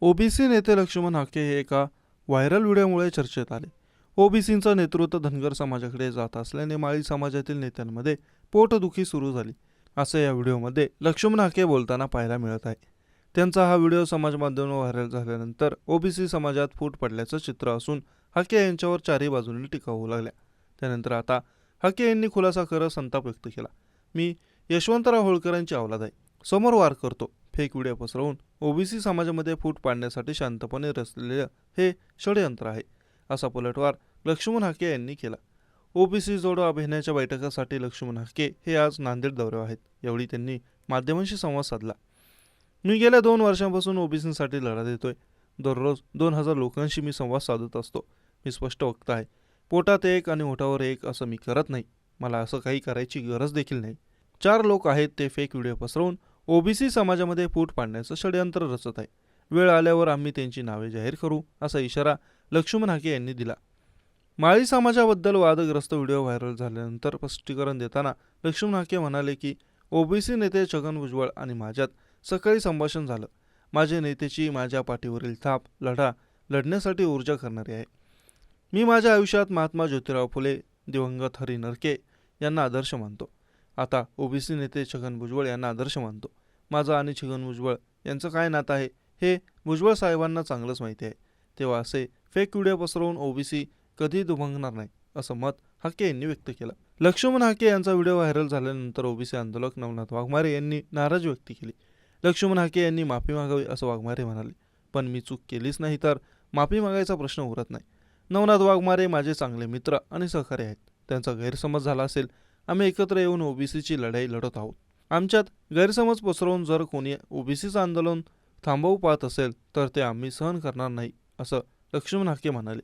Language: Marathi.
ओबीसी नेते लक्ष्मण हाके हे एका व्हायरल व्हिडिओमुळे चर्चेत आले. ओबीसींचं नेतृत्व धनगर समाजाकडे जात असल्याने माळी समाजातील नेत्यांमध्ये पोटदुखी सुरू झाली. असं या व्हिडिओमध्ये लक्ष्मण हाके बोलताना पाहायला मिळत आहे. त्यांचा हा व्हिडिओ समाज माध्यमावर व्हायरल झाल्यानंतर ओबीसी समाजात फूट पडल्याचं चित्र असून हाके यांच्यावर चारही बाजूंनी टीका होऊ लागल्या. त्यानंतर आता हाके यांनी खुलासा करत संताप व्यक्त केला. मी यशवंतराव होळकरांची अवलाद आहे. समोर वार करतो. फेक व्हिडिओ पसरवून ओबीसी समाजामध्ये फूट पाडण्यासाठी शांतपणे रचलेलं हे षडयंत्र आहे असा पलटवार लक्ष्मण हाके यांनी केला. ओबीसी जोडो अभिनयाच्या बैठकासाठी लक्ष्मण हाके हे आज नांदेड दौऱ्यावर आहेत यावेळी त्यांनी माध्यमांशी संवाद साधला. मी गेल्या दोन वर्षांपासून ओबीसीसाठी लढा देतोय. दररोज दोन हजार लोकांशी मी संवाद साधत असतो. मी स्पष्ट वक्ता आहे. पोटात एक आणि ओठावर एक असं मी करत नाही. मला असं काही करायची गरज देखील नाही. चार लोक आहेत ते फेक व्हिडिओ पसरवून ओबीसी समाजामध्ये फूट पाडण्याचं षडयंत्र रचत आहे. वेळ आल्यावर आम्ही त्यांची नावे जाहीर करू असा इशारा लक्ष्मण हाके यांनी दिला. माळी समाजाबद्दल वादग्रस्त व्हिडिओ व्हायरल झाल्यानंतर स्पष्टीकरण देताना लक्ष्मण हाके म्हणाले की ओबीसी नेते छगन भुजबळ आणि माझ्यात सकाळी संभाषण झालं. माझे नेतेची माझ्या पाठीवरील थाप लढा लढण्यासाठी ऊर्जा करणारी आहे. मी माझ्या आयुष्यात महात्मा ज्योतिराव फुले दिवंगत हरी नरके यांना आदर्श मानतो. आता ओबीसी नेते छगन भुजबळ यांना आदर्श मानतो. माझं आणि छगन भुजबळ यांचं काय नातं आहे हे भुजबळ साहेबांना चांगलंच माहिती आहे. तेव्हा असे फेक व्हिडिओ पसरवून ओबीसी कधी दुभंगणार नाही असं मत हाके यांनी व्यक्त केलं. लक्ष्मण हाके यांचा व्हिडिओ व्हायरल झाल्यानंतर ओबीसी आंदोलक नवनाथ वाघमारे यांनी नाराजी व्यक्त केली. लक्ष्मण हाके यांनी माफी मागावी असं वाघमारे म्हणाले पण मी चूक केलीच नाही तर माफी मागायचा प्रश्न उरत नाही. नवनाथ वाघमारे माझे चांगले मित्र आणि सहकारी आहेत. त्यांचा गैरसमज झाला असेल आम्ही एकत्र येऊन ओबीसीची लढाई लढत आहोत. आमच्यात गैरसमज पसरवून जर कोणी ओबीसीचं आंदोलन थांबवू पाहत असेल तर ते आम्ही सहन करणार नाही असं लक्ष्मण हाके म्हणाले.